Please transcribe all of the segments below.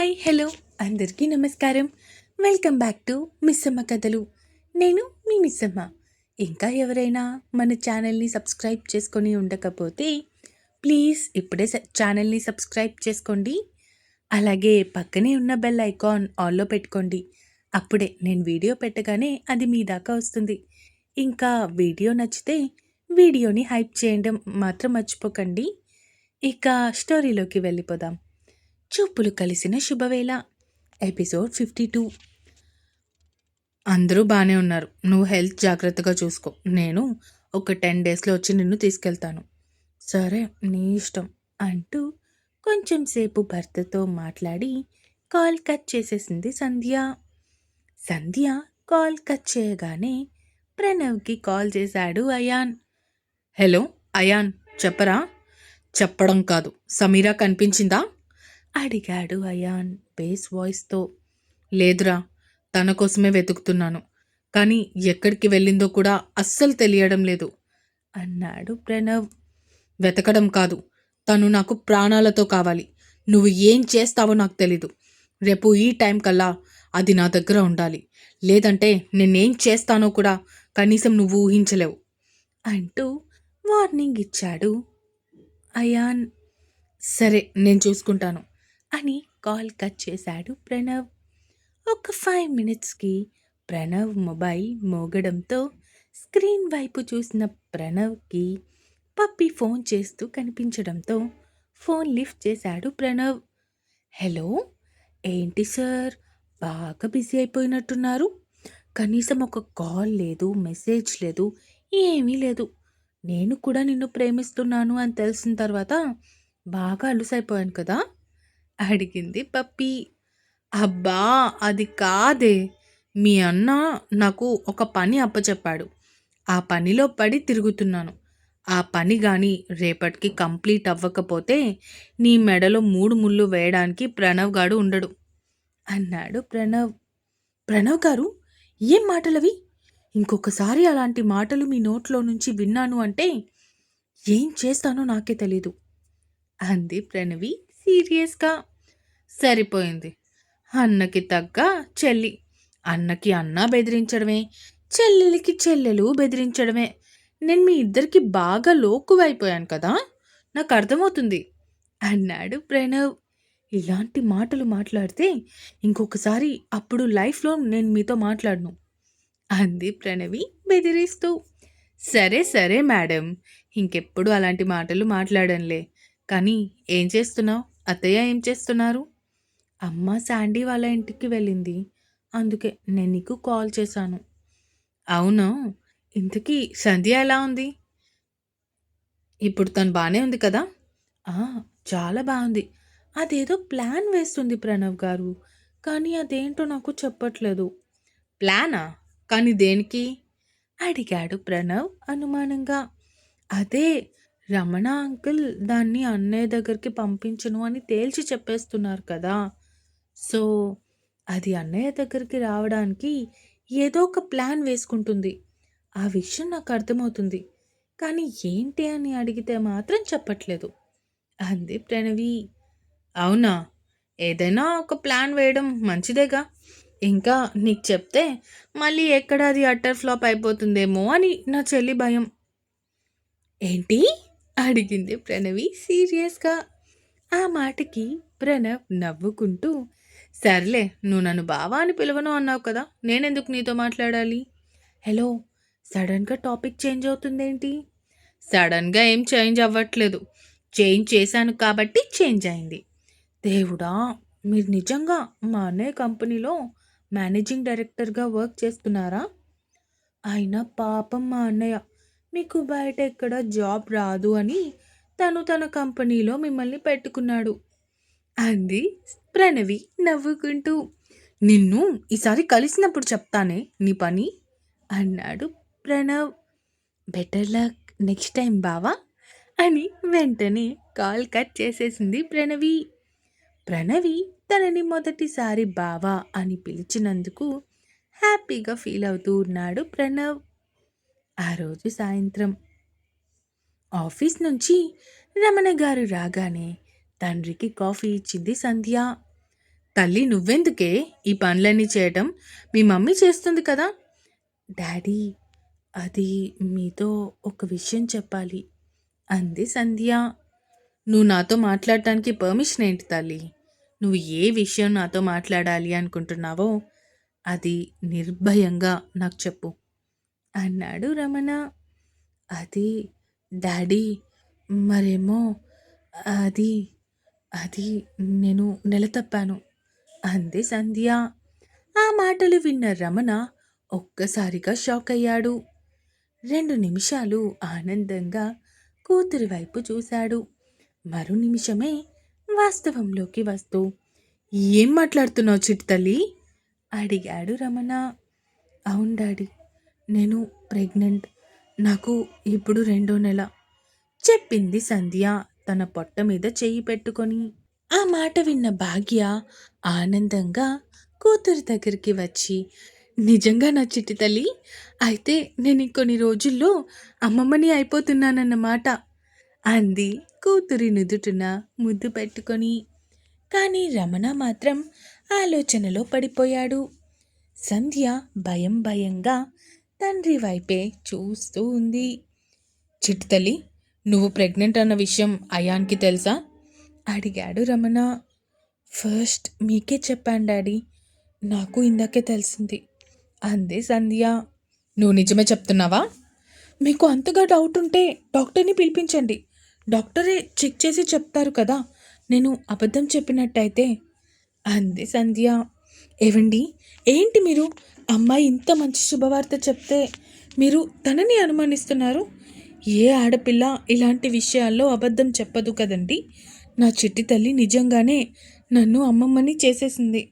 Hi hello అందరికీ నమస్కారం. Welcome back to Missamma కథలు. నేను మీ మిస్సమ్మ. ఇంకా ఎవరైనా మన ఛానల్ని సబ్స్క్రైబ్ చేసుకొని ఉండకపోతే ప్లీజ్ ఇప్పుడే ఛానల్ని సబ్స్క్రైబ్ చేసుకోండి. అలాగే పక్కనే ఉన్న బెల్ ఐకాన్ ఆల్లో పెట్టుకోండి. అప్పుడే నేను వీడియో పెట్టగానే అది మీ దాకా వస్తుంది. ఇంకా వీడియో నచ్చితే వీడియోని హైప్ చేయడం మాత్రం మర్చిపోకండి. ఇక స్టోరీలోకి వెళ్ళిపోదాం. చూపులు కలిసిన శుభవేళ. Episode fifty two. అందరూ బాగానే ఉన్నారు. నువ్వు హెల్త్ జాగ్రత్తగా చూసుకో. నేను ఒక టెన్ డేస్లో వచ్చి నిన్ను తీసుకెళ్తాను. సరే నీ ఇష్టం అంటూ కొంచెం సేపు భర్తతో మాట్లాడి కాల్ కట్ చేసేసింది సంధ్య. సంధ్య కాల్ కట్ చేయగానే ప్రణవ్కి కాల్ చేశాడు అయాన్. హలో అయాన్ చెప్పరా? చెప్పడం కాదు. సమీరా కనిపించిందా? అడిగాడు. అయాన్ బేస్ వాయిస్తో లేదురా తన కోసమే వెతుకుతున్నాను. కానీ ఎక్కడికి వెళ్ళిందో కూడా అస్సలు తెలియడం లేదు అన్నాడు ప్రణవ్. వెతకడం కాదు తను నాకు ప్రాణాలతో కావాలి. నువ్వు ఏం చేస్తావో నాకు తెలీదు. రేపు ఈ టైం కల్లా అది నా దగ్గర ఉండాలి. లేదంటే నేనేం చేస్తానో కూడా కనీసం నువ్వు ఊహించలేవు అంటూ వార్నింగ్ ఇచ్చాడు. అయాన్ సరే నేను చూసుకుంటాను. అని కాల్ కట్ చేశాడు ప్రణవ్. ఒక ఫైవ్ మినిట్స్కి ప్రణవ్ మొబైల్ మోగడంతో స్క్రీన్ వైపు చూసిన ప్రణవ్కి పప్పి ఫోన్ చేస్తూ కనిపించడంతో ఫోన్ లిఫ్ట్ చేశాడు ప్రణవ్. హలో ఏంటి సార్? బాగా బిజీ అయిపోయినట్టున్నారు. కనీసం ఒక కాల్ లేదు మెసేజ్ లేదు ఏమీ లేదు. నేను కూడా నిన్ను ప్రేమిస్తున్నాను అని తెలిసిన తర్వాత బాగా అలుసైపోయాను కదా? అడిగింది పప్పి. అబ్బా అది కాదే. మీ అన్న నాకు ఒక పని అప్పచెప్పాడు. ఆ పనిలో పడి తిరుగుతున్నాను. ఆ పని కానీ రేపటికి కంప్లీట్ అవ్వకపోతే నీ మెడలో మూడు ముళ్ళు వేయడానికి ప్రణవ్ గాడు ఉండడు. అన్నాడు ప్రణవ్. ప్రణవ్ గారు? ఏం మాటలవి? ఇంకొకసారి అలాంటి మాటలు మీ నోట్లో నుంచి విన్నాను అంటే ఏం చేస్తానో నాకే తెలీదు. అంది ప్రణవి సీరియస్గా. సరిపోయింది. అన్నకి తగ్గ చెల్లి. అన్నకి అన్న బెదిరించడమే చెల్లెలికి చెల్లెలు బెదిరించడమే. నేను మీ ఇద్దరికి బాగా లోకువైపోయాను కదా? నాకు అర్థమవుతుంది. అన్నాడు ప్రణవ్. ఇలాంటి మాటలు మాట్లాడితే ఇంకొకసారి అప్పుడు లైఫ్లో నేను మీతో మాట్లాడను అంది ప్రణవి బెదిరిస్తూ. సరే సరే మేడం. ఇంకెప్పుడు అలాంటి మాటలు మాట్లాడంలే కానీ ఏం చేస్తున్నావు? అత్తయ్య ఏం చేస్తున్నారు? అమ్మ శాండీ వాళ్ళ ఇంటికి వెళ్ళింది. అందుకే నేను నీకు కాల్ చేశాను. అవును. ఇంతకీ సంధ్య ఎలా ఉంది? ఇప్పుడు తను బాగానే ఉంది కదా? చాలా బాగుంది. అదేదో ప్లాన్ వేస్తుంది ప్రణవ్ గారు. కానీ అదేంటో నాకు చెప్పట్లేదు. ప్లానా? కానీ దేనికి? అడిగాడు ప్రణవ్ అనుమానంగా. అదే రమణ అంకుల్ దాన్ని అన్నయ్య దగ్గరికి పంపించను అని తేల్చి చెప్పేస్తున్నారు కదా? సో అది అన్నయ్య దగ్గరికి రావడానికి ఏదో ఒక ప్లాన్ వేసుకుంటుంది. ఆ విషయం నాకు అర్థమవుతుంది. కానీ ఏంటి అని అడిగితే మాత్రం చెప్పట్లేదు. అంది ప్రణవి. అవునా? ఏదైనా ఒక ప్లాన్ వేయడం మంచిదేగా. ఇంకా నీకు చెప్తే మళ్ళీ ఎక్కడ అది అట్టర్ ఫ్లాప్ అయిపోతుందేమో అని నా చెల్లి భయం. ఏంటి? అడిగింది ప్రణవి సీరియస్గా. ఆ మాటకి ప్రణవ్ నవ్వుకుంటూ సర్లే నువ్వు నన్ను బావా అని పిలవను అన్నావు కదా నేనెందుకు నీతో మాట్లాడాలి? హలో సడన్గా టాపిక్ చేంజ్ అవుతుందేంటి? సడన్గా ఏం చేంజ్ అవ్వట్లేదు. చేంజ్ చేశాను కాబట్టి చేంజ్ అయింది. దేవుడా మీరు నిజంగా మా అన్నయ్య కంపెనీలో మేనేజింగ్ డైరెక్టర్గా వర్క్ చేస్తున్నారా? అయినా పాపం మా అన్నయ్య మీకు బయట ఎక్కడ జాబ్ రాదు అని తను తన కంపెనీలో మిమ్మల్ని పెట్టుకున్నాడు. అంది ప్రణవి నవ్వుకుంటూ నిన్ను ఈసారి కలిసినప్పుడు చెప్తానే నీ పని? అన్నాడు Pranav. Better luck next time బావా? అని వెంటనే కాల్ కట్ చేసేసింది ప్రణవి. ప్రణవి తనని మొదటిసారి బావా అని పిలిచినందుకు హ్యాపీగా ఫీల్ అవుతూ ఉన్నాడు ప్రణవ్. ఆ రోజు సాయంత్రం ఆఫీస్ నుంచి రమణ గారు రాగానే తండ్రికి కాఫీ ఇచ్చింది సంధ్య. తల్లి నువ్వెందుకే ఈ పనులన్నీ చేయటం? మీ మమ్మీ చేస్తుంది కదా. డాడీ అది మీతో ఒక విషయం చెప్పాలి అంది సంధ్య. నువ్వు నాతో మాట్లాడటానికి పర్మిషన్ ఏంటి తల్లి? నువ్వు ఏ విషయం నాతో మాట్లాడాలి అనుకుంటున్నావో అది నిర్భయంగా నాకు చెప్పు అన్నాడు రమణ. అది డాడీ మరేమో అది అది నేను నెల తప్పాను అంది సంధ్య. ఆ మాటలు విన్న రమణ ఒక్కసారిగా షాక్ అయ్యాడు రెండు నిమిషాలు ఆనందంగా కూతురి వైపు చూశాడు. మరో నిమిషమే వాస్తవంలోకి వస్తూ ఏం మాట్లాడుతున్నావు చిట్ తల్లి? అడిగాడు రమణ. అవును డాడీ నేను ప్రెగ్నెంట్. నాకు ఇప్పుడు రెండో నెల చెప్పింది సంధ్య. తన పొట్ట మీద చెయ్యి పెట్టుకొని. ఆ మాట విన్న భాగ్య ఆనందంగా కూతురి దగ్గరికి వచ్చి నిజంగా నా చిట్టి తల్లి అయితే నేను కొన్ని రోజుల్లో అమ్మమ్మని అయిపోతున్నానన్నమాట అంది కూతురి నుదుటిన ముద్దు పెట్టుకొని. కానీ రమణ మాత్రం ఆలోచనలో పడిపోయాడు. సంధ్య భయం భయంగా తండ్రి వైపే చూస్తూ ఉంది. చిట్టి తల్లి నువ్వు ప్రెగ్నెంట్ అన్న విషయం అయాన్కి తెలుసా? అడిగాడు రమణ. ఫస్ట్ మీకే చెప్పాను డాడీ. నాకు ఇందాకే తెలిసింది. అంది సంధ్య. నువ్వు నిజమే చెప్తున్నావా? మీకు అంతగా డౌట్ ఉంటే డాక్టర్ని పిలిపించండి. డాక్టరే చెక్ చేసి చెప్తారు కదా. నేను అబద్ధం చెప్పినట్టయితే. అంది సంధ్య. ఏవండి? ఏంటి మీరు? అమ్మాయి ఇంత మంచి శుభవార్త చెప్తే మీరు తనని అనుమానిస్తున్నారు? ఏ ఆడపిల్ల ఇలాంటి విషయాల్లో అబద్ధం చెప్పదు కదండి? నా చిట్టి తల్లి నిజంగానే నన్ను అమ్మమ్మని చేసేసింది.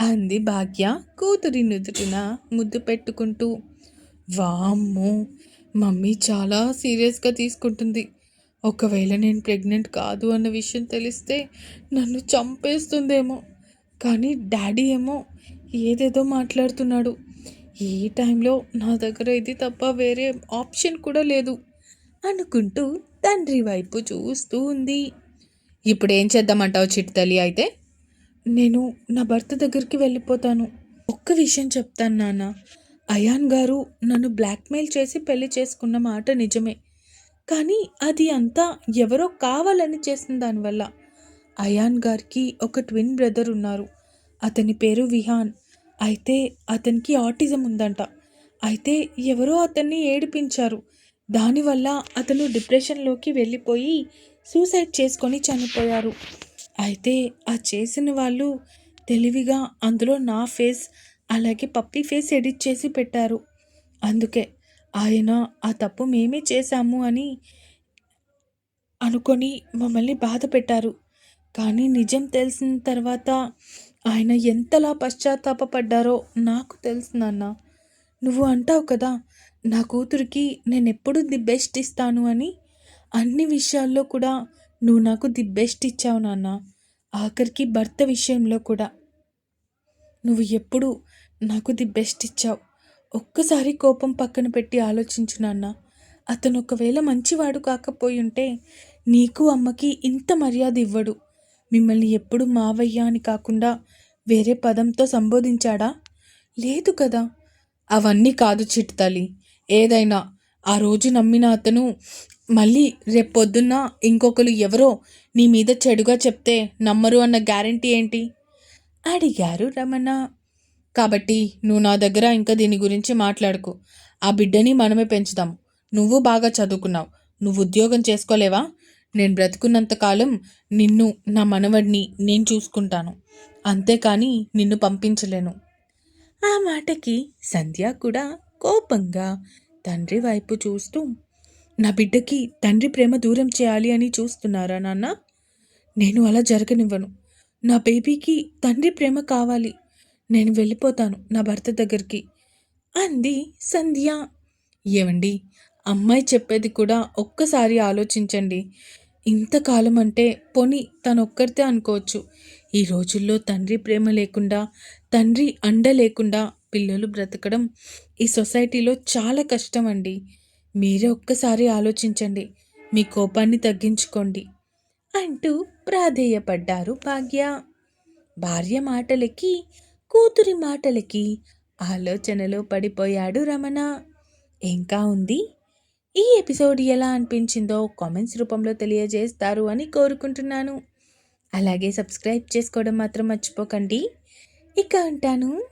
అంది భాగ్య కూతురి నుదుటిన ముద్దు పెట్టుకుంటూ. వామ్మో! మమ్మీ చాలా సీరియస్గా తీసుకుంటుంది. ఒకవేళ నేను ప్రెగ్నెంట్ కాదు అన్న విషయం తెలిస్తే నన్ను చంపేస్తుందేమో. కానీ డాడీ ఏమో ఏదేదో మాట్లాడుతున్నాడు. ఏ టైంలో నా దగ్గర ఇది తప్ప వేరే ఆప్షన్ కూడా లేదు. అనుకుంటూ తండ్రి వైపు చూస్తూ ఉంది. ఇప్పుడు ఏం చేద్దామంటావు చిట్టి తల్లి అయితే? నేను నా భర్త దగ్గరికి వెళ్ళిపోతాను. ఒక్క విషయం చెప్తాను నాన్న. అయాన్ గారు నన్ను బ్లాక్మెయిల్ చేసి పెళ్ళి చేసుకున్న మాట నిజమే. కానీ అది అంతా ఎవరో కావాలని చేసిన దానివల్ల. అయాన్ గారికి ఒక ట్విన్ బ్రదర్ ఉన్నారు. అతని పేరు విహాన్. అయితే అతనికి ఆటిజం ఉందంట. అయితే ఎవరో అతన్ని ఏడిపించారు. దానివల్ల అతను డిప్రెషన్లోకి వెళ్ళిపోయి సూసైడ్ చేసుకొని చనిపోయారు. అయితే ఆ చేసిన వాళ్ళు తెలివిగా అందులో నా ఫేస్ అలాగే పప్పీ ఫేస్ ఎడిట్ చేసి పెట్టారు. అందుకే ఆయన ఆ తప్పు మేమే చేశాము అని అనుకొని మమ్మల్ని బాధ పెట్టారు. కానీ నిజం తెలిసిన తర్వాత ఆయన ఎంతలా పశ్చాత్తాపడ్డారో నాకు తెలుసు నాన్న. నువ్వు అంటావు కదా నా కూతురికి నేను ఎప్పుడు ది బెస్ట్ ఇస్తాను అని అన్ని విషయాల్లో కూడా నువ్వు నాకు ది బెస్ట్ ఇచ్చావు నాన్న. ఆఖరికి భర్త విషయంలో కూడా. నువ్వు ఎప్పుడు నాకు ది బెస్ట్ ఇచ్చావు. ఒక్కసారి కోపం పక్కన పెట్టి ఆలోచించు నాన్న. అతను ఒకవేళ మంచివాడు కాకపోయి ఉంటే నీకు అమ్మకి ఇంత మర్యాద ఇవ్వడు. మిమ్మల్ని ఎప్పుడు మావయ్య అని కాకుండా వేరే పదంతో సంబోధించాడా? లేదు కదా. అవన్నీ కాదు చిట్తలి ఏదైనా ఆ రోజు నమ్మిన అతను మళ్ళీ రేపొద్దున్న ఇంకొకరు ఎవరో నీ మీద చెడుగా చెప్తే నమ్మరు అన్న గ్యారంటీ ఏంటి? అడిగారు రమణ. కాబట్టి నువ్వు నా దగ్గర ఇంకా దీని గురించి మాట్లాడుకు. ఆ బిడ్డని మనమే పెంచుదాం. నువ్వు బాగా చదువుకున్నావు. నువ్వు ఉద్యోగం చేసుకోలేవా? నేను బ్రతుకున్నంతకాలం నిన్ను నా మనవడిని నేను చూసుకుంటాను. అంతేకాని నిన్ను పంపించలేను. ఆ మాటకి సంధ్య కూడా కోపంగా తండ్రి వైపు చూస్తూ నా బిడ్డకి తండ్రి ప్రేమ దూరం చేయాలి అని చూస్తున్నారా నాన్న? నేను అలా జరగనివ్వను. నా బేబీకి తండ్రి ప్రేమ కావాలి. నేను వెళ్ళిపోతాను నా భర్త దగ్గరికి. అంది సంధ్య. ఏమండి అమ్మాయి చెప్పేది కూడా ఒక్కసారి ఆలోచించండి. ఇంతకాలం అంటే పోని తనొక్కరితే అనుకోవచ్చు. ఈ రోజుల్లో తండ్రి ప్రేమ లేకుండా తండ్రి అండ లేకుండా పిల్లలు బ్రతకడం ఈ సొసైటీలో చాలా కష్టం అండి మీరే ఒక్కసారి ఆలోచించండి. మీ కోపాన్ని తగ్గించుకోండి. అంటూ ప్రాధేయపడ్డారు భాగ్య. భార్య మాటలకి కూతురి మాటలకి ఆలోచనలో పడిపోయాడు రమణ. ఇంకా ఉంది? ఈ ఎపిసోడ్ ఎలా అనిపించిందో కామెంట్స్ రూపంలో తెలియజేస్తారు అని కోరుకుంటున్నాను. అలాగే సబ్స్క్రైబ్ చేసుకోవడం మాత్రం మర్చిపోకండి. ఇక అంటాను.